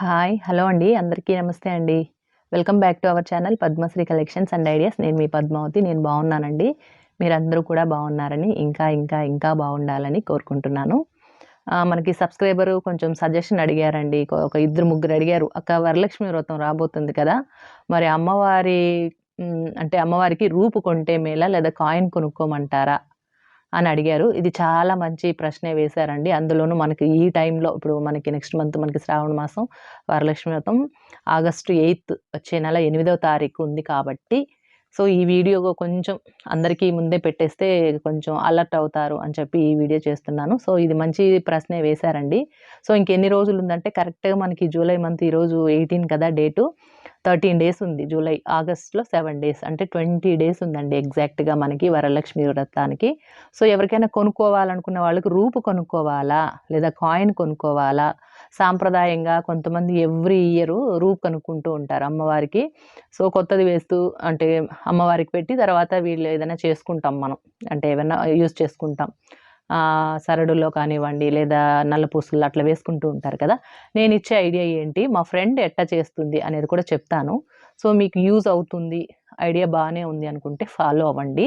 Hi hello అండి. అందరికీ నమస్తే అండి. Welcome back to our channel Padmashri collections and ideas నేను మీ పద్మావతి నేను బాగున్నానండి. మీరందరూ కూడా బాగున్నారని ఇంకా ఇంకా ఇంకా బాగుండాలని కోరుకుంటున్నాను. మనకి సబ్స్క్రైబరు కొంచెం సజెషన్ అడిగారండి. ఒక ఇద్దరు ముగ్గురు అడిగారు అక్క వరలక్ష్మి వ్రతం రాబోతుంది కదా? మరి అమ్మవారి అంటే అమ్మవారికి రూపు కొంటే మేలా లేదా కాయిన్ కొనుక్కోమంటారా? అని అడిగారు. ఇది చాలా మంచి ప్రశ్నే వేశారండి. అందులోనూ మనకి ఈ టైంలో ఇప్పుడు మనకి నెక్స్ట్ మంత్ మనకి శ్రావణ మాసం వరలక్ష్మి వ్రతం ఆగస్టు ఎయిత్ వచ్చే నెల ఎనిమిదవ తారీఖు ఉంది కాబట్టి సో ఈ వీడియో కొంచెం అందరికీ ముందే పెట్టేస్తే కొంచెం అలర్ట్ అవుతారు అని చెప్పి ఈ వీడియో చేస్తున్నాను. సో ఇది మంచి ప్రశ్నే వేశారండి. సో ఇంకెన్ని రోజులు ఉందంటే కరెక్ట్గా మనకి జూలై మంత్ ఈరోజు ఎయిటీన్ కదా డేటు. థర్టీన్ డేస్ ఉంది జూలై ఆగస్ట్లో సెవెన్ డేస్. అంటే ట్వంటీ డేస్ ఉందండి ఎగ్జాక్ట్గా మనకి వరలక్ష్మి వ్రతానికి. సో ఎవరికైనా కొనుక్కోవాలనుకున్న వాళ్ళకి రూపు కొనుక్కోవాలా? లేదా కాయిన్ కొనుక్కోవాలా? సాంప్రదాయంగా కొంతమంది ఎవ్రీ ఇయర్ రూప్ కనుక్కుంటూ ఉంటారు అమ్మవారికి. సో కొత్తది వేస్తూ అంటే అమ్మవారికి పెట్టి తర్వాత వీళ్ళు ఏదైనా చేసుకుంటాం మనం. అంటే ఏమైనా యూజ్ చేసుకుంటాం. సరడులో కానివ్వండి లేదా నల్ల పూసలు అట్లా వేసుకుంటూ ఉంటారు కదా. నేను ఇచ్చే ఐడియా ఏంటి? మా ఫ్రెండ్ ఎట్ట చేస్తుంది అనేది కూడా చెప్తాను. సో మీకు యూజ్ అవుతుంది ఐడియా బాగానే ఉంది అనుకుంటే ఫాలో అవ్వండి.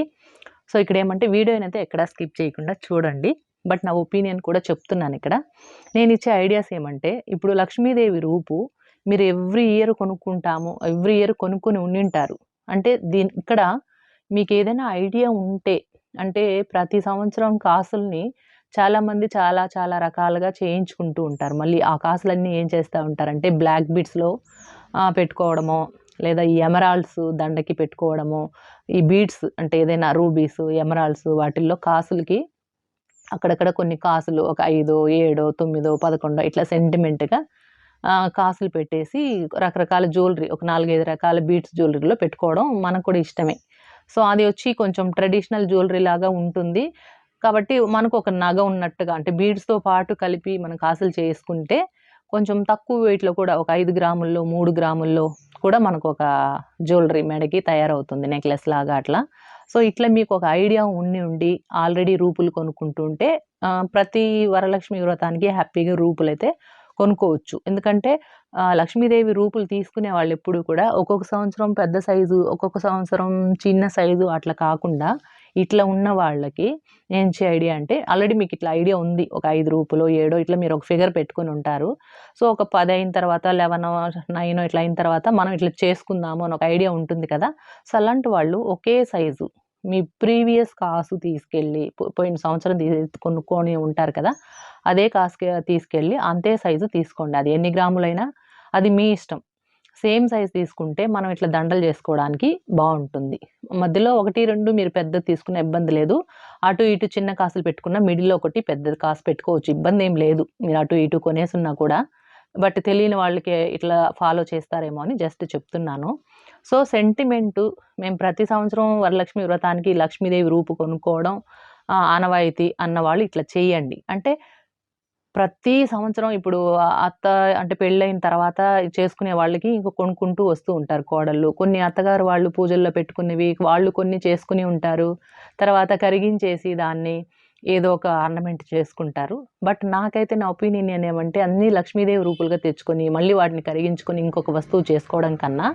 సో ఇక్కడ ఏమంటే వీడియోని అయితే ఎక్కడా స్కిప్ చేయకుండా చూడండి. బట్ నా ఒపీనియన్ కూడా చెప్తున్నాను ఇక్కడ. నేను ఇచ్చే ఐడియాస్ ఏమంటే ఇప్పుడు లక్ష్మీదేవి రూపు మీరు ఎవ్రీ ఇయర్ కొనుక్కుంటాము ఎవ్రీ ఇయర్ కొనుక్కొని ఉండింటారు. అంటే దీని ఇక్కడ మీకు ఏదైనా ఐడియా ఉంటే అంటే ప్రతి సంవత్సరం కాసుల్ని చాలామంది చాలా చాలా రకాలుగా చేయించుకుంటూ ఉంటారు. మళ్ళీ ఆ కాసులన్నీ ఏం చేస్తూ ఉంటారంటే బ్లాక్ బీడ్స్లో పెట్టుకోవడమో లేదా ఈ ఎమరాల్డ్స్ దండకి పెట్టుకోవడము ఈ బీడ్స్ అంటే ఏదైనా రూబీస్ ఎమరాల్డ్స్ వాటిల్లో కాసులకి అక్కడక్కడ కొన్ని కాసులు ఒక ఐదో ఏడో తొమ్మిదో పదకొండో ఇట్లా సెంటిమెంట్గా కాసులు పెట్టేసి రకరకాల జ్యువెలరీ ఒక నాలుగైదు రకాల బీట్స్ జ్యువెలరీలో పెట్టుకోవడం మనకు కూడా ఇష్టమే. సో అది వచ్చి కొంచెం ట్రెడిషనల్ జ్యువెలరీ లాగా ఉంటుంది. కాబట్టి మనకు ఒక నగ ఉన్నట్టుగా అంటే బీడ్స్తో పాటు కలిపి మనం కాసులు చేసుకుంటే కొంచెం తక్కువ వెయిట్లో కూడా ఒక ఐదు గ్రాముల్లో మూడు గ్రాముల్లో కూడా మనకు ఒక జ్యువెలరీ మెడకి తయారవుతుంది నెక్లెస్ లాగా అట్లా. సో ఇట్లా మీకు ఒక ఐడియా ఉండి ఉండి ఆల్రెడీ రూపులు కొనుక్కుంటుంటే ప్రతి వరలక్ష్మి వ్రతానికి హ్యాపీగా రూపులు అయితే కొనుక్కోవచ్చు. ఎందుకంటే లక్ష్మీదేవి రూపులు తీసుకునే వాళ్ళు ఎప్పుడు కూడా ఒక్కొక్క సంవత్సరం పెద్ద సైజు ఒక్కొక్క సంవత్సరం చిన్న సైజు అట్లా కాకుండా ఇట్లా ఉన్న వాళ్ళకి ఏం చే ఐడియా అంటే ఆల్రెడీ మీకు ఇట్లా ఐడియా ఉంది. ఒక ఐదు రూపులో ఏడో ఇట్లా మీరు ఒక ఫిగర్ పెట్టుకుని ఉంటారు. సో ఒక పది అయిన తర్వాత లెవెన్ నైన్ ఇట్లా అయిన తర్వాత మనం ఇట్లా చేసుకుందాము అని ఒక ఐడియా ఉంటుంది కదా. సో అలాంటి వాళ్ళు ఒకే సైజు మీ ప్రీవియస్ కాసు తీసుకెళ్ళి పో- పోయిన సంవత్సరం కొనుక్కొని ఉంటారు కదా అదే కాసుకి తీసుకెళ్ళి అంతే సైజు తీసుకోండి. అది ఎన్ని గ్రాములైనా అది మీ ఇష్టం. సేమ్ సైజ్ తీసుకుంటే మనం ఇట్లా దండలు చేసుకోవడానికి బాగుంటుంది. మధ్యలో ఒకటి రెండు మీరు పెద్దది తీసుకున్న ఇబ్బంది లేదు. అటు ఇటు చిన్న కాసులు పెట్టుకున్న మిడిల్లో ఒకటి పెద్దది కాసు పెట్టుకోవచ్చు. ఇబ్బంది ఏం లేదు. మీరు అటు ఇటు కొనేసున్నా కూడా. బట్ తెలియని వాళ్ళకి ఇట్లా ఫాలో చేస్తారేమో అని జస్ట్ చెప్తున్నాను. సో సెంటిమెంటు మేము ప్రతి సంవత్సరం వరలక్ష్మి వ్రతానికి లక్ష్మీదేవి రూపు కొనుక్కోవడం ఆనవాయితీ అన్న వాళ్ళు ఇట్లా చేయండి. అంటే ప్రతి సంవత్సరం ఇప్పుడు అత్త అంటే పెళ్ళైన తర్వాత చేసుకునే వాళ్ళకి ఇంక కొనుక్కుంటూ వస్తూ ఉంటారు కోడళ్ళు. కొన్ని అత్తగారు వాళ్ళు పూజల్లో పెట్టుకునేవి వాళ్ళు కొన్ని చేసుకుని ఉంటారు. తర్వాత కరిగించేసి దాన్ని ఏదో ఒక ఆర్నమెంట్ చేసుకుంటారు. బట్ నాకైతే నా ఒపీనియన్ ఏమంటే అన్ని లక్ష్మీదేవి రూపులుగా తెచ్చుకొని మళ్ళీ వాటిని కరిగించుకొని ఇంకొక వస్తువు చేసుకోవడం కన్నా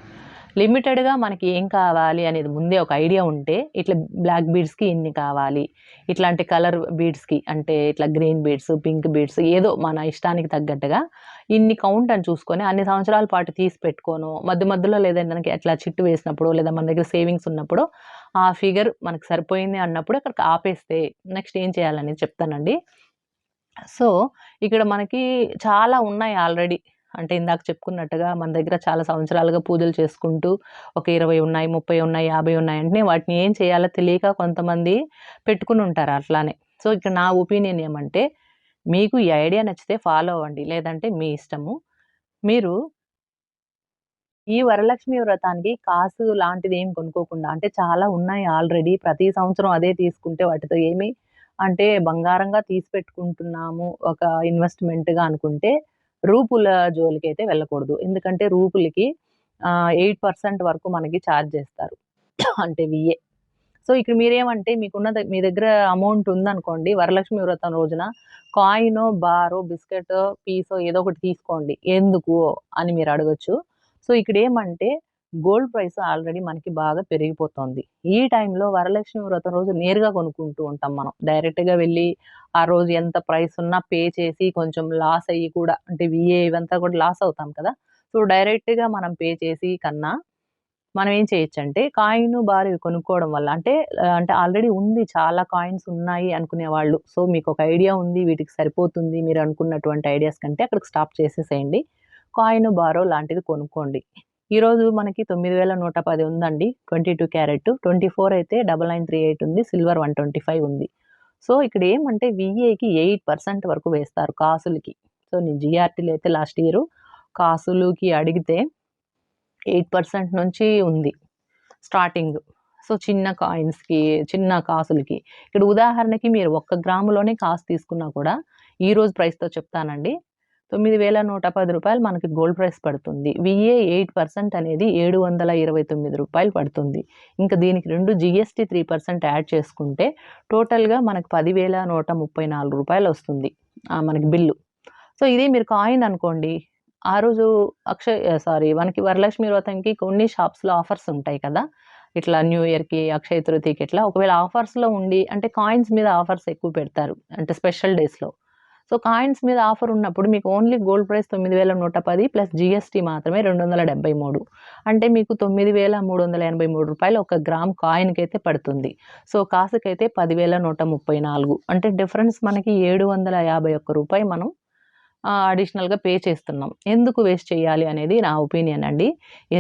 లిమిటెడ్గా మనకి ఏం కావాలి అనేది ముందే ఒక ఐడియా ఉంటే ఇట్లా బ్లాక్ బీడ్స్కి ఇన్ని కావాలి. ఇట్లాంటి కలర్ బీడ్స్కి అంటే ఇట్లా గ్రీన్ బీడ్స్ పింక్ బీడ్స్ ఏదో మన ఇష్టానికి తగ్గట్టుగా ఇన్ని కౌంట్ అని చూసుకొని అన్ని సంవత్సరాల పాటు తీసి పెట్టుకోను. మధ్య మధ్యలో లేదంటే మనకి అట్లా చిట్టు వేసినప్పుడు లేదా మన దగ్గర సేవింగ్స్ ఉన్నప్పుడు ఆ ఫిగర్ మనకు సరిపోయింది అన్నప్పుడు అక్కడికి ఆపేస్తే నెక్స్ట్ ఏం చేయాలనేది చెప్తానండి. సో ఇక్కడ మనకి చాలా ఉన్నాయి ఆల్రెడీ. అంటే ఇందాక చెప్పుకున్నట్టుగా మన దగ్గర చాలా సంవత్సరాలుగా పూజలు చేసుకుంటూ ఒక ఇరవై ఉన్నాయి ముప్పై ఉన్నాయి యాభై ఉన్నాయి అంటే వాటిని ఏం చేయాలో తెలియక కొంతమంది పెట్టుకుని ఉంటారు అట్లానే. సో ఇక్కడ నా ఒపీనియన్ ఏమంటే మీకు ఈ ఐడియా నచ్చితే ఫాలో అవ్వండి లేదంటే మీ ఇష్టము. మీరు ఈ వరలక్ష్మి వ్రతానికి కాసు లాంటిది ఏం కొనుక్కోకుండా అంటే చాలా ఉన్నాయి ఆల్రెడీ ప్రతి సంవత్సరం అదే తీసుకుంటే వాటితో ఏమి అంటే బంగారంగా తీసి పెట్టుకుంటున్నాము ఒక ఇన్వెస్ట్మెంట్గా అనుకుంటే రూపుల జోలికి అయితే వెళ్ళకూడదు. ఎందుకంటే రూపులకి ఎయిట్ పర్సెంట్ వరకు మనకి ఛార్జ్ చేస్తారు. అంటే విఏ సో ఇక్కడ మీరేమంటే మీకున్న మీ దగ్గర అమౌంట్ ఉందనుకోండి వరలక్ష్మి వ్రతం రోజున కాయినో బారో బిస్కెట్ పీసో ఏదో ఒకటి తీసుకోండి. ఎందుకు అని మీరు అడగొచ్చు. సో ఇక్కడ ఏమంటే గోల్డ్ ప్రైస్ ఆల్రెడీ మనకి బాగా పెరిగిపోతుంది. ఈ టైంలో వరలక్ష్మి వ్రతం రోజు నేరుగా కొనుక్కుంటూ ఉంటాం మనం. డైరెక్ట్గా వెళ్ళి ఆ రోజు ఎంత ప్రైస్ ఉన్నా పే చేసి కొంచెం లాస్ అయ్యి కూడా అంటే విఏ ఇవంతా కూడా లాస్ అవుతాం కదా. సో డైరెక్ట్గా మనం పే చేసి కన్నా మనం ఏం చేయొచ్చు అంటే కాయిన్ బార్ కొనుక్కోవడం వల్ల అంటే అంటే ఆల్రెడీ ఉంది చాలా కాయిన్స్ ఉన్నాయి అనుకునే వాళ్ళు సో మీకు ఒక ఐడియా ఉంది వీటికి సరిపోతుంది మీరు అనుకున్నటువంటి ఐడియాస్ కంటే అక్కడికి స్టాప్ చేసేసేయండి. కాయిన్ బారో లాంటిది కొనుక్కోండి. ఈరోజు మనకి తొమ్మిది వేల నూట పది ఉందండి. Twenty two carat. Twenty four అయితే డబల్ నైన్ త్రీ ఎయిట్ ఉంది. సిల్వర్ వన్ ట్వంటీ ఫైవ్ ఉంది. సో ఇక్కడ ఏమంటే విఏకి ఎయిట్ పర్సెంట్ వరకు వేస్తారు కాసులకి. సో నేను జిఆర్టీలు అయితే లాస్ట్ ఇయర్. కాసులుకి అడిగితే ఎయిట్ పర్సెంట్ నుంచి ఉంది స్టార్టింగ్. సో చిన్న కాయిన్స్కి చిన్న కాసులకి. ఇక్కడ ఉదాహరణకి మీరు ఒక్క గ్రాములోనే కాసు తీసుకున్నా కూడా ఈ రోజు ప్రైస్తో చెప్తానండి. తొమ్మిది వేల నూట పది రూపాయలు మనకి గోల్డ్ ప్రైస్ పడుతుంది. విఏ ఎయిట్ పర్సెంట్ అనేది ఏడు వందల ఇరవై తొమ్మిది రూపాయలు పడుతుంది. ఇంకా దీనికి రెండు జిఎస్టీ త్రీ పర్సెంట్ యాడ్ చేసుకుంటే టోటల్గా మనకి పదివేల నూట ముప్పై నాలుగు రూపాయలు వస్తుంది ఆ, మనకి బిల్లు. సో ఇదే మీరు కాయిన్ అనుకోండి ఆ రోజు అక్షయ్ సారీ మనకి వరలక్ష్మి వ్రతంకి కొన్ని షాప్స్లో ఆఫర్స్ ఉంటాయి కదా ఇట్లా న్యూ ఇయర్కి అక్షయ తృతీయకి ఇట్లా. ఒకవేళ ఆఫర్స్లో ఉండి అంటే కాయిన్స్ మీద ఆఫర్స్ ఎక్కువ పెడతారు అంటే స్పెషల్ డేస్లో సో కాయిన్స్ మీద ఆఫర్ ఉన్నప్పుడు మీకు ఓన్లీ గోల్డ్ ప్రైస్ తొమ్మిది వేల నూట పది ప్లస్ జిఎస్టీ మాత్రమే రెండు వందల డెబ్బై మూడు. అంటే మీకు తొమ్మిది వేల మూడు వందల ఎనభై మూడు రూపాయలు ఒక గ్రామ్ కాయిన్కి అయితే పడుతుంది. సో కాసుకైతే పదివేల నూట ముప్పై నాలుగు. అంటే డిఫరెన్స్ మనకి ఏడు వందల యాభై ఒక్క రూపాయి మనం అడిషనల్గా పే చేస్తున్నాం. ఎందుకు వేస్ట్ చేయాలి అనేది నా ఒపీనియన్ అండి.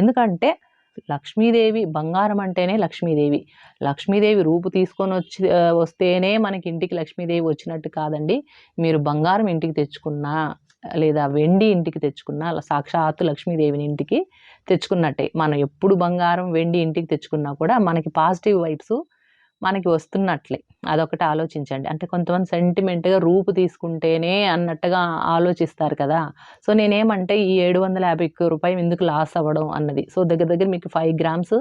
ఎందుకంటే లక్ష్మీదేవి బంగారం అంటేనే లక్ష్మీదేవి. లక్ష్మీదేవి రూపు తీసుకొని వచ్చి వస్తేనే మనకి ఇంటికి లక్ష్మీదేవి వచ్చినట్టు కాదండి. మీరు బంగారం ఇంటికి తెచ్చుకున్నా లేదా వెండి ఇంటికి తెచ్చుకున్నా అలా సాక్షాత్తు లక్ష్మీదేవిని ఇంటికి తెచ్చుకున్నట్టే. మనం ఎప్పుడు బంగారం వెండి ఇంటికి తెచ్చుకున్నా కూడా మనకి పాజిటివ్ వైబ్స్ మనకి వస్తున్నట్లే. అదొకటి ఆలోచించండి. అంటే కొంతమంది సెంటిమెంట్గా రూపు తీసుకుంటేనే అన్నట్టుగా ఆలోచిస్తారు కదా. సో నేనేమంటే ఈ ఏడు వందల యాభై ఒక్క రూపాయలు ఎందుకు లాస్ అవ్వడం అన్నది. సో దగ్గర దగ్గర మీకు ఫైవ్ గ్రామ్స్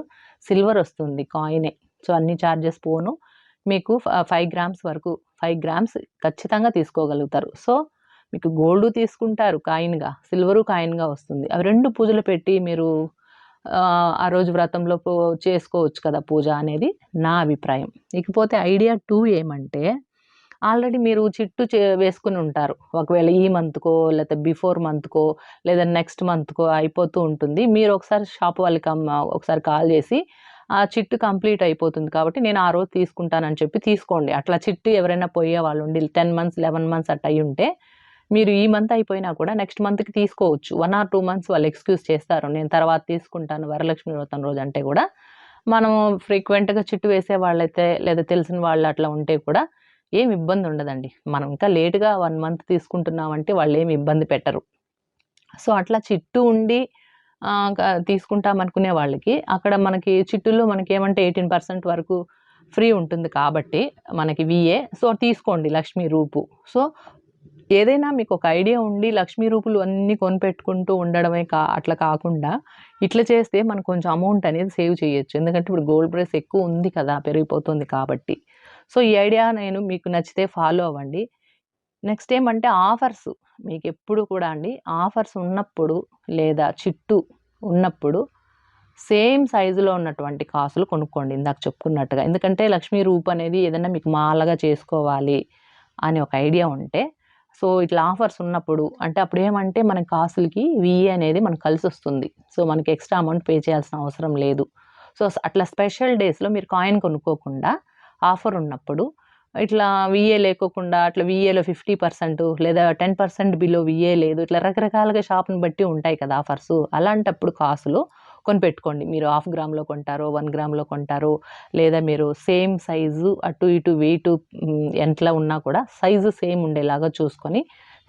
సిల్వర్ వస్తుంది కాయినే సో అన్ని ఛార్జెస్ పోను. మీకు ఫైవ్ గ్రామ్స్ వరకు ఫైవ్ గ్రామ్స్ ఖచ్చితంగా తీసుకోగలుగుతారు. సో మీకు గోల్డ్ తీసుకుంటారు కాయిన్గా సిల్వరు కాయిన్గా వస్తుంది. అవి రెండు పూజలు పెట్టి మీరు ఆ, రోజు వ్రతంలో చేసుకోవచ్చు కదా పూజ అనేది నా అభిప్రాయం. ఇకపోతే ఐడియా టూ ఏమంటే ఆల్రెడీ మీరు చిట్టు చే వేసుకుని ఉంటారు. ఒకవేళ ఈ మంత్కో లేకపోతే బిఫోర్ మంత్కో లేదా నెక్స్ట్ మంత్కో అయిపోతూ ఉంటుంది. మీరు ఒకసారి షాప్ వాళ్ళకి ఒకసారి కాల్ చేసి ఆ చిట్టు కంప్లీట్ అయిపోతుంది కాబట్టి నేను ఆ రోజు తీసుకుంటానని చెప్పి తీసుకోండి. అట్లా చిట్టు ఎవరైనా పోయే వాళ్ళు ఉండి టెన్ మంత్స్ లెవెన్ మంత్స్ అట్లా అయి ఉంటే మీరు ఈ మంత్ అయిపోయినా కూడా నెక్స్ట్ మంత్కి తీసుకోవచ్చు. వన్ ఆర్ టూ మంత్స్ వాళ్ళు ఎక్స్క్యూజ్ చేస్తారు. నేను తర్వాత తీసుకుంటాను వరలక్ష్మి వ్రతం రోజు అంటే కూడా. మనం ఫ్రీక్వెంట్గా చిట్టు వేసే వాళ్ళైతే లేదా తెలిసిన వాళ్ళు అట్లా ఉంటే కూడా ఏం ఇబ్బంది ఉండదండి. మనం ఇంకా లేటుగా వన్ మంత్ తీసుకుంటున్నామంటే వాళ్ళు ఏమి ఇబ్బంది పెట్టరు. సో అట్లా చిట్టు ఉండి తీసుకుంటామనుకునే తీసుకుంటాం అనుకునే వాళ్ళకి అక్కడ మనకి చిట్టులో మనకి ఏమంటే ఎయిటీన్ పర్సెంట్ వరకు ఫ్రీ ఉంటుంది కాబట్టి మనకి విఏ సో తీసుకోండి లక్ష్మీ రూపు. సో ఏదైనా మీకు ఒక ఐడియా ఉండి లక్ష్మీ రూపులు అన్నీ కొనిపెట్టుకుంటూ ఉండడమే కా అట్లా కాకుండా ఇట్లా చేస్తే మనకు కొంచెం అమౌంట్ అనేది సేవ్ చేయొచ్చు. ఎందుకంటే ఇప్పుడు గోల్డ్ ప్రైస్ ఎక్కువ ఉంది కదా పెరిగిపోతుంది కాబట్టి. సో ఈ ఐడియా నేను మీకు నచ్చితే ఫాలో అవ్వండి. నెక్స్ట్ ఏమంటే ఆఫర్స్ మీకు ఎప్పుడు కూడా అండి ఆఫర్స్ ఉన్నప్పుడు లేదా చిట్టు ఉన్నప్పుడు సేమ్ సైజులో ఉన్నటువంటి కాసులు కొనుక్కోండి ఇందాక చెప్పుకున్నట్టుగా. ఎందుకంటే లక్ష్మీ రూప్ అనేది ఏదైనా మీకు మాలగా చేసుకోవాలి అని ఒక ఐడియా ఉంటే సో ఇట్లా ఆఫర్స్ ఉన్నప్పుడు అంటే అప్పుడు ఏమంటే మన కాసులకి విఏ అనేది మనకు కలిసి వస్తుంది సో మనకి ఎక్స్ట్రా అమౌంట్ పే చేయాల్సిన అవసరం లేదు. సో అట్లా స్పెషల్ డేస్లో మీరు కాయిన్ కొనుక్కోకుండా ఆఫర్ ఉన్నప్పుడు ఇట్లా విఏ లేకోకుండా అట్లా విఏలో ఫిఫ్టీ పర్సెంట్ లేదా టెన్ పర్సెంట్ బిలో విఏ లేదు ఇట్లా రకరకాలుగా షాప్ని బట్టి ఉంటాయి కదా ఆఫర్స్. అలాంటప్పుడు కాసులు కొని పెట్టుకోండి. మీరు హాఫ్ గ్రామ్లో కొంటారో వన్ గ్రామ్లో కొంటారో లేదా మీరు సేమ్ సైజు అటు ఇటు వెయిట్ ఎంతలా ఉన్నా కూడా సైజు సేమ్ ఉండేలాగా చూసుకొని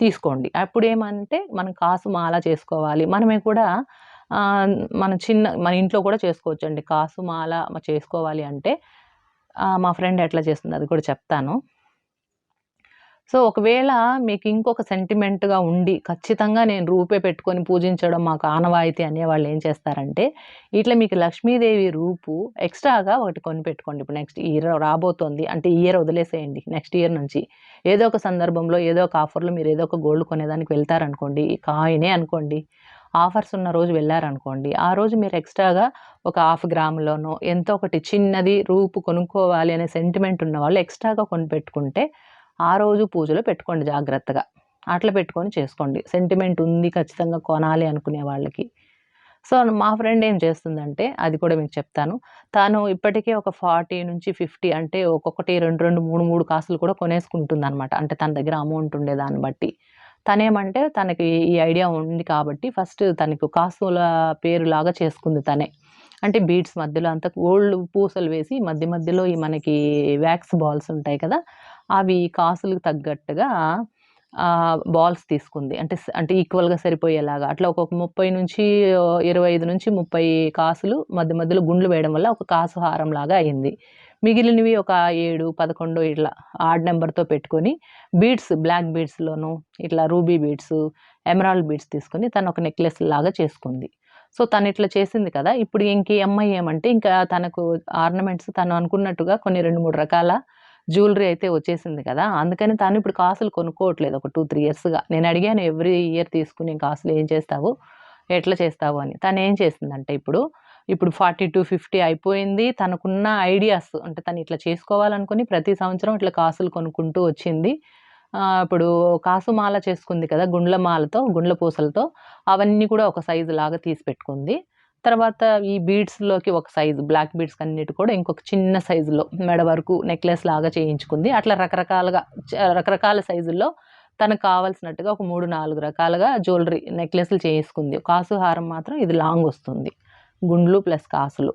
తీసుకోండి. అప్పుడు ఏమంటే మనం కాసు మాల చేసుకోవాలి. మనమే కూడా మన చిన్న మన ఇంట్లో కూడా చేసుకోవచ్చు అండి కాసు మాల చేసుకోవాలి అంటే మా ఫ్రెండ్ ఎట్లా చేస్తుంది అది కూడా చెప్తాను. సో ఒకవేళ మీకు ఇంకొక సెంటిమెంట్‌గా ఉండి ఖచ్చితంగా నేను రూపే పెట్టుకొని పూజించడం మాకు ఆనవాయితీ అనేవాళ్ళు ఏం చేస్తారంటే, ఇట్లా మీకు లక్ష్మీదేవి రూపు ఎక్స్‌ట్రాగా ఒకటి కొనిపెట్టుకోండి. ఇప్పుడు నెక్స్ట్ ఇయర్ రాబోతోంది. అంటే ఇయర్ వదిలేసేయండి. నెక్స్ట్ ఇయర్ నుంచి ఏదో ఒక సందర్భంలో ఏదో ఒక ఆఫర్‌లో మీరు ఏదో ఒక గోల్డ్ కొనేదానికి వెళ్తారనుకోండి. కాయినే అనుకోండి. ఆఫర్స్ ఉన్న రోజు వెళ్ళారనుకోండి ఆ రోజు మీరు ఎక్స్‌ట్రాగా ఒక హాఫ్ గ్రామ్‌లోనో ఎంతో ఒకటి చిన్నది రూపు కొనుక్కోవాలి అనే సెంటిమెంట్ ఉన్న వాళ్ళు ఎక్స్‌ట్రాగా కొనిపెట్టుకుంటే, ఆ రోజు పూజలో పెట్టుకోండి జాగ్రత్తగా. అట్లా పెట్టుకొని చేసుకోండి. సెంటిమెంట్ ఉంది ఖచ్చితంగా కొనాలి అనుకునే వాళ్ళకి. సో, మా ఫ్రెండ్ ఏం చేస్తుందంటే అది కూడా మీకు చెప్తాను. తను ఇప్పటికే ఒక 40-50 అంటే ఒక్కొక్కటి 2, 2, 3, 3 కాసులు కూడా కొనేసుకుంటుంది అనమాట అంటే తన దగ్గర అమౌంట్ ఉండేదాన్ని బట్టి. తనేమంటే తనకి ఈ ఐడియా ఉంది కాబట్టి ఫస్ట్ తనకు కాసుల పేరులాగా చేసుకుంది తనే. అంటే బీడ్స్ మధ్యలో అంతా గోల్డ్ పూసలు వేసి మధ్య మధ్యలో ఈ మనకి వ్యాక్స్ బాల్స్ ఉంటాయి కదా! అవి కాసులకు తగ్గట్టుగా బాల్స్ తీసుకుంది. అంటే అంటే ఈక్వల్‌గా సరిపోయేలాగా అట్లా ఒక్కొక్క 30 నుంచి 25-30 కాసులు మధ్య మధ్యలో గుండ్లు వేయడం వల్ల ఒక కాసు హారం లాగా అయింది. మిగిలినవి ఒక 7, 11 ఇట్లా ఆడ్ నెంబర్తో పెట్టుకొని బీడ్స్ బ్లాక్ బీడ్స్‌లోను ఇట్లా రూబీ బీడ్స్, ఎమరాల్డ్ బీడ్స్ తీసుకొని తను ఒక నెక్లెస్ లాగా చేసుకుంది. సో, తను ఇట్లా చేసింది కదా! ఇప్పుడు ఇంకే అమ్మాయి ఏమంటే ఇంకా తనకు ఆర్నమెంట్స్ తను అనుకున్నట్టుగా కొన్ని 2, 3 రకాల జ్యువెలరీ అయితే వచ్చేసింది కదా! అందుకని తను ఇప్పుడు కాసులు కొనుక్కోవట్లేదు ఒక 2, 3 ఇయర్స్‌గా. నేను అడిగాను ఎవ్రీ ఇయర్ తీసుకుని కాసులు ఏం చేస్తావు? ఎట్లా చేస్తావు అని. తను ఏం చేసిందంటే ఇప్పుడు, ఇప్పుడు 40-50 అయిపోయింది. తనకున్న ఐడియాస్ అంటే తను ఇట్లా చేసుకోవాలనుకుని ప్రతి సంవత్సరం ఇట్లా కాసులు కొనుక్కుంటూ వచ్చింది. ఇప్పుడు కాసు మాల చేసుకుంది కదా! గుండ్ల మాలతో, గుండ్ల పూసలతో అవన్నీ కూడా ఒక సైజులాగా తీసి పెట్టుకుంది. తర్వాత ఈ బీడ్స్‌లోకి ఒక సైజు బ్లాక్ బీడ్స్ అన్నిటి కూడా ఇంకొక చిన్న సైజులో మెడ వరకు నెక్లెస్ లాగా చేయించుకుంది. అట్లా రకరకాలుగా రకరకాల సైజుల్లో తనకు కావాల్సినట్టుగా ఒక 3, 4 రకాలుగా జ్యువెలరీ నెక్లెస్‌లు చేసుకుంది. కాసు హారం మాత్రం ఇది లాంగ్ వస్తుంది. గుండ్లు ప్లస్ కాసులు.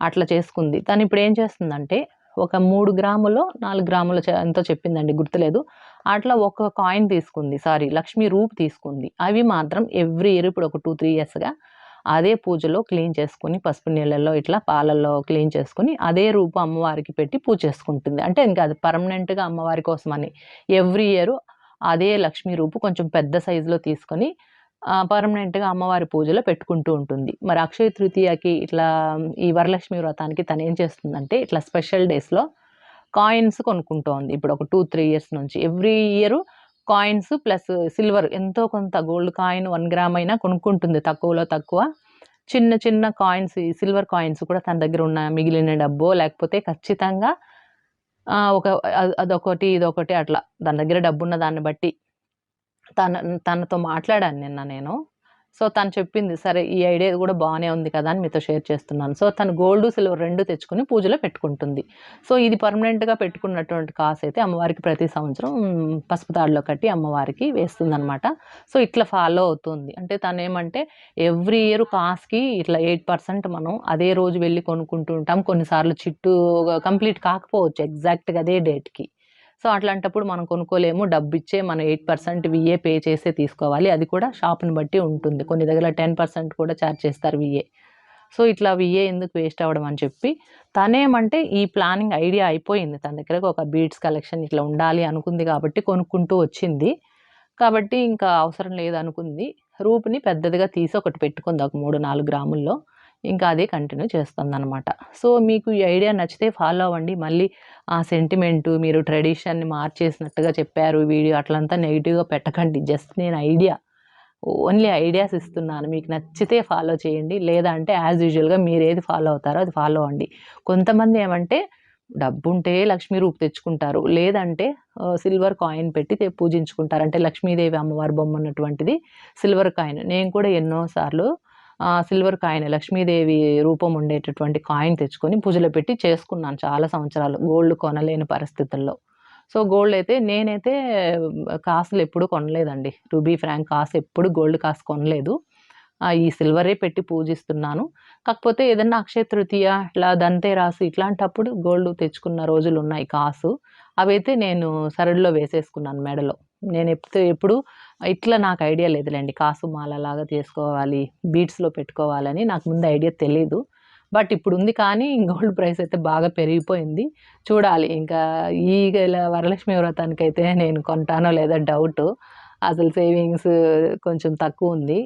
అట్లా చేసుకుంది. తను ఇప్పుడు ఏం చేస్తుందంటే ఒక మూడు గ్రాములో, నాలుగు గ్రాముల ఎంతో చెప్పిందండి గుర్తులేదు. అట్లా ఒక కాయిన్ తీసుకుంది. సారీ లక్ష్మీ రూప్ తీసుకుంది. అవి మాత్రం ఎవ్రీ ఇయర్ ఇప్పుడు ఒక 2, 3 ఇయర్స్‌గా అదే పూజలో క్లీన్ చేసుకుని పసుపు నీళ్ళల్లో ఇట్లా పాలల్లో క్లీన్ చేసుకొని అదే రూపు అమ్మవారికి పెట్టి పూజ చేసుకుంటుంది. అంటే ఇంకా అది పర్మనెంట్‌గా అమ్మవారి కోసమని ఎవ్రీ ఇయర్ అదే లక్ష్మీ రూపు కొంచెం పెద్ద సైజులో తీసుకొని పర్మనెంట్‌గా అమ్మవారి పూజలో పెట్టుకుంటూ ఉంటుంది. మరి అక్షయ తృతీయకి ఇట్లా ఈ వరలక్ష్మి వ్రతానికి తను ఏం చేస్తుందంటే ఇట్లా స్పెషల్ డేస్‌లో కాయిన్స్ కొనుక్కుంటోంది. ఇప్పుడు ఒక 2, 3 ఇయర్స్ నుంచి. Every year coins plus silver ఎంతో కొంత గోల్డ్ కాయిన్ వన్ గ్రామ్ అయినా కొనుక్కుంటుంది తక్కువలో తక్కువ. చిన్న చిన్న కాయిన్స్ ఈ సిల్వర్ కాయిన్స్ కూడా తన దగ్గర ఉన్న మిగిలిన డబ్బో లేకపోతే ఖచ్చితంగా ఒక అదొకటి, ఇదొకటి అట్లా తన దగ్గర డబ్బున్న దాన్ని బట్టి తన తనతో మాట్లాడాను నిన్న నేను. సో, తను చెప్పింది సరే ఈ ఐడియా కూడా బాగానే ఉంది కదా! అని మీతో షేర్ చేస్తున్నాను. సో, తను గోల్డ్, సిల్వర్ రెండు తెచ్చుకుని పూజలో పెట్టుకుంటుంది. సో, ఇది పర్మనెంట్‌గా పెట్టుకున్నటువంటి కాసైతే అమ్మవారికి ప్రతి సంవత్సరం పసుపు తాడులో కట్టి అమ్మవారికి వేస్తుందనమాట. సో, ఇట్లా ఫాలో అవుతుంది. అంటే తనేమంటే ఎవ్రీ ఇయర్ కాస్‌కి ఇట్లా ఎయిట్ పర్సెంట్ మనం అదే రోజు వెళ్ళి కొనుక్కుంటూ ఉంటాం. కొన్నిసార్లు చిట్టు కంప్లీట్ కాకపోవచ్చు ఎగ్జాక్ట్‌గా అదే డేట్‌కి. సో, అట్లాంటప్పుడు మనం కొనుక్కోలేము. డబ్బు ఇచ్చే మనం ఎయిట్ పర్సెంట్ విఏ పే చేసే తీసుకోవాలి. అది కూడా షాప్‌ని బట్టి ఉంటుంది. కొన్ని దగ్గర 10% కూడా చార్జ్ చేస్తారు విఏ. సో, ఇట్లా విఏ ఎందుకు వేస్ట్ అవ్వడం అని చెప్పి తనేమంటే ఈ ప్లానింగ్ ఐడియా అయిపోయింది. తన దగ్గరకు ఒక బీడ్స్ కలెక్షన్ ఇట్లా ఉండాలి అనుకుంది కాబట్టి కొనుక్కుంటూ వచ్చింది. కాబట్టి ఇంకా అవసరం లేదనుకుంది. రూపుని పెద్దదిగా తీసి ఒకటి పెట్టుకుంది. ఒక 3, 4 గ్రాముల్లో. ఇంకా అదే కంటిన్యూ చేస్తుందనమాట. సో, మీకు ఈ ఐడియా నచ్చితే ఫాలో అవ్వండి. మళ్ళీ ఆ సెంటిమెంటు మీరు ట్రెడిషన్‌ని మార్చేసినట్టుగా చెప్పారు వీడియో అట్లంతా నెగిటివ్గా పెట్టకండి. జస్ట్ నేను ఐడియా ఓన్లీ ఐడియాస్ ఇస్తున్నాను. మీకు నచ్చితే ఫాలో చేయండి. లేదా అంటే యాజ్ యూజువల్‌గా మీరు ఏది ఫాలో అవుతారో అది ఫాలో అవ్వండి. కొంతమంది ఏమంటే డబ్బుంటే లక్ష్మీ రూపు తెచ్చుకుంటారు. లేదంటే సిల్వర్ కాయిన్ పెట్టి పూజించుకుంటారు. అంటే లక్ష్మీదేవి అమ్మవారి బొమ్మ ఉన్నటువంటిది సిల్వర్ కాయిన్. నేను కూడా ఎన్నోసార్లు సిల్వర్ కాయిన్ లక్ష్మీదేవి రూపం ఉండేటటువంటి కాయిన్ తెచ్చుకొని పూజలో పెట్టి చేసుకున్నాను చాలా సంవత్సరాలు. గోల్డ్ కొనలేని పరిస్థితుల్లో. సో, గోల్డ్ అయితే నేనైతే కాసులు ఎప్పుడు కొనలేదండి. టు బీ ఫ్రాంక్ కాసు ఎప్పుడు గోల్డ్ కాసు కొనలేదు. ఈ సిల్వరే పెట్టి పూజిస్తున్నాను. కాకపోతే ఏదన్నా అక్షయ తృతీయ ఇట్లా దంతేరాసు ఇట్లాంటప్పుడు గోల్డ్ తెచ్చుకున్న రోజులు ఉన్నాయి కాసు. అవైతే నేను సరడులో వేసేసుకున్నాను మెడలో. నేను ఎప్పుడు ఎప్పుడు ఇట్లా నాకు ఐడియా లేదులేండి. కాసు మాలలాగా చేసుకోవాలి, బీట్స్లో పెట్టుకోవాలని నాకు ముందు ఐడియా తెలీదు. బట్ ఇప్పుడు ఉంది కానీ గోల్డ్ ప్రైస్ అయితే బాగా పెరిగిపోయింది. చూడాలి. ఇంకా ఈ గల వరలక్ష్మి వ్రతానికి అయితే నేను కొంటానో లేదా డౌట్ అసలు సేవింగ్స్ కొంచెం తక్కువ ఉంది.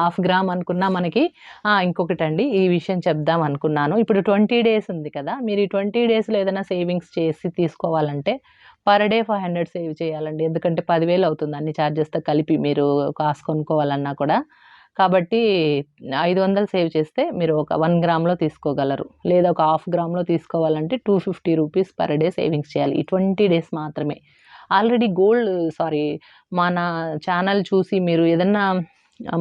హాఫ్ గ్రామ్ అనుకున్నా మనకి ఇంకొకటి ఇంకొకటండి. ఈ విషయం చెప్దాం అనుకున్నాను. ఇప్పుడు ట్వంటీ డేస్ ఉంది కదా. మీరు ఈ ట్వంటీ డేస్లో ఏదైనా సేవింగ్స్ చేసి తీసుకోవాలంటే per day five hundred save చేయాలండి. ఎందుకంటే పదివేలు అవుతుంది అన్ని ఛార్జెస్తో కలిపి మీరు కాసు కొనుక్కోవాలన్నా కూడా. కాబట్టి ఐదు వందలు సేవ్ చేస్తే మీరు ఒక వన్ గ్రామ్లో తీసుకోగలరు. లేదా ఒక హాఫ్ గ్రామ్లో తీసుకోవాలంటే two fifty rupees per day savings చేయాలి. ఈ ట్వంటీ డేస్ మాత్రమే. ఆల్రెడీ గోల్డ్ సారీ మన ఛానల్ చూసి మీరు ఏదన్నా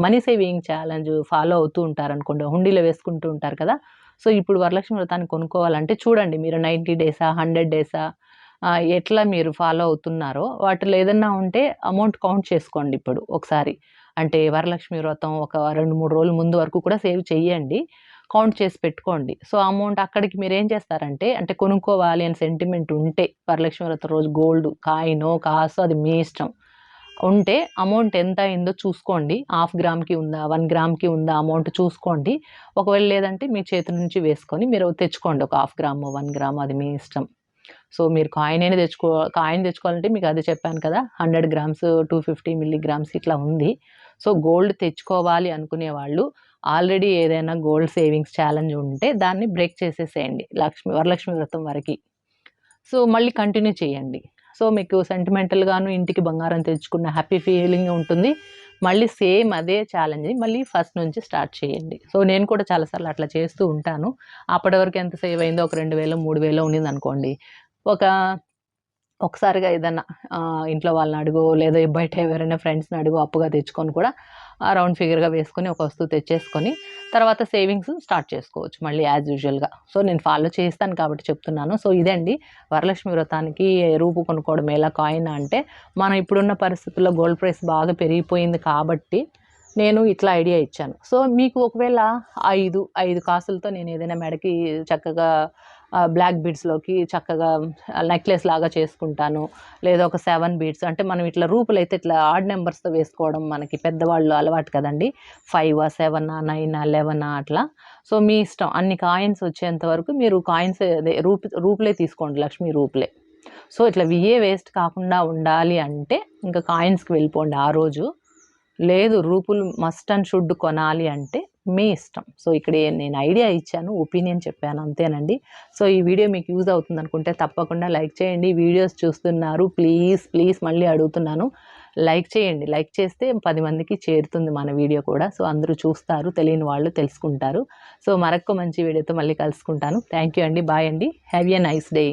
మనీ సేవింగ్ ఛాలెంజ్ ఫాలో అవుతూ ఉంటారు అనుకోండి హుండీలో వేసుకుంటూ ఉంటారు కదా. సో ఇప్పుడు వరలక్ష్మి వ్రతాన్ని కొనుక్కోవాలంటే చూడండి మీరు నైంటీ డేసా హండ్రెడ్ డేసా ఎట్లా మీరు ఫాలో అవుతున్నారో వాటిలో ఏదన్నా ఉంటే అమౌంట్ కౌంట్ చేసుకోండి ఇప్పుడు ఒకసారి. అంటే వరలక్ష్మి వ్రతం ఒక రెండు మూడు రోజుల ముందు వరకు కూడా సేవ్ చేయండి కౌంట్ చేసి పెట్టుకోండి. సో అమౌంట్ అక్కడికి మీరు ఏం చేస్తారంటే అంటే కొనుక్కోవాలి అని సెంటిమెంట్ ఉంటే వరలక్ష్మి వ్రతం రోజు గోల్డ్ కాయినో కాసో అది మీ ఇష్టం. ఉంటే అమౌంట్ ఎంత అయిందో చూసుకోండి. హాఫ్ గ్రామ్కి ఉందా వన్ గ్రామ్కి ఉందా అమౌంట్ చూసుకోండి. ఒకవేళ లేదంటే మీ చేతి నుంచి వేసుకొని మీరు తెచ్చుకోండి. ఒక హాఫ్ గ్రామ్ వన్ గ్రామ్ అది మీ ఇష్టం. సో మీరు కాయిన్ అయినా తెచ్చుకో కాయిన్ తెచ్చుకోవాలంటే మీకు అదే చెప్పాను కదా hundred grams two fifty milligrams ఇట్లా ఉంది. సో గోల్డ్ తెచ్చుకోవాలి అనుకునే వాళ్ళు ఆల్రెడీ ఏదైనా గోల్డ్ సేవింగ్స్ ఛాలెంజ్ ఉంటే దాన్ని బ్రేక్ చేసేసేయండి లక్ష్మి వరలక్ష్మి వ్రతం వరకు. సో మళ్ళీ కంటిన్యూ చేయండి. సో మీకు సెంటిమెంటల్గాను ఇంటికి బంగారం తెచ్చుకున్న హ్యాపీ ఫీలింగ్ ఉంటుంది. మళ్ళీ సేమ్ అదే ఛాలెంజ్ మళ్ళీ ఫస్ట్ నుంచి స్టార్ట్ చేయండి. సో నేను కూడా చాలాసార్లు అట్లా చేస్తూ ఉంటాను. అప్పటి వరకు ఎంత సేవ్ అయిందో ఒక రెండు వేలు మూడు వేలు ఉన్నింది అనుకోండి ఒక ఒకసారిగా ఏదన్నా ఇంట్లో వాళ్ళని అడుగు లేదా బయట ఎవరైనా ఫ్రెండ్స్ని అడుగు అప్పుగా తెచ్చుకొని కూడా ఆ రౌండ్ ఫిగర్గా వేసుకొని ఒక వస్తువు తెచ్చేసుకొని తర్వాత సేవింగ్స్ స్టార్ట్ చేసుకోవచ్చు మళ్ళీ యాజ్ యూజువల్గా సో నేను ఫాలో చేస్తాను కాబట్టి చెప్తున్నాను. సో ఇదండి. వరలక్ష్మి వ్రతానికి రూపు కొనుక్కోవడం ఎలా? కాయిన్ అంటే మనం ఇప్పుడున్న పరిస్థితుల్లో గోల్డ్ ప్రైస్ బాగా పెరిగిపోయింది కాబట్టి నేను ఇట్లా ఐడియా ఇచ్చాను. సో మీకు ఒకవేళ ఐదు ఐదు కాసులతో నేను ఏదైనా మెడకి చక్కగా బ్లాక్ బీడ్స్లోకి చక్కగా నెక్లెస్ లాగా చేసుకుంటాను. లేదా ఒక సెవెన్ బీడ్స్ అంటే మనం ఇట్లా రూపులు అయితే ఇట్లా ఆడ్ నెంబర్స్తో వేసుకోవడం మనకి పెద్దవాళ్ళు అలవాటు కదండి. ఫైవ్ సెవెన్ నైన్ లెవెన్ అట్లా. సో మీ ఇష్టం. అన్ని కాయిన్స్ వచ్చేంత వరకు మీరు కాయిన్స్ అదే రూపు రూపులే తీసుకోండి. లక్ష్మీ రూపులే. సో ఇట్లా విఏ వేస్ట్ కాకుండా ఉండాలి అంటే ఇంకా కాయిన్స్కి వెళ్ళిపోండి ఆ రోజు. లేదు రూపులు మస్ట్ అండ్ షుడ్ కొనాలి అంటే మీ ఇష్టం. సో ఇక్కడ నేను ఐడియా ఇచ్చాను ఒపీనియన్ చెప్పాను అంతేనండి. సో ఈ వీడియో మీకు యూజ్ అవుతుంది అనుకుంటే తప్పకుండా లైక్ చేయండి. వీడియోస్ చూస్తున్నారు ప్లీజ్ ప్లీజ్ మళ్ళీ అడుగుతున్నాను. లైక్ చేయండి. లైక్ చేస్తే పది మందికి చేరుతుంది మన వీడియో కూడా. సో అందరూ చూస్తారు తెలియని వాళ్ళు తెలుసుకుంటారు. సో మరొక మంచి వీడియోతో మళ్ళీ కలుసుకుంటాను. థ్యాంక్ యూ అండి. బాయ్ అండి. Have a nice day.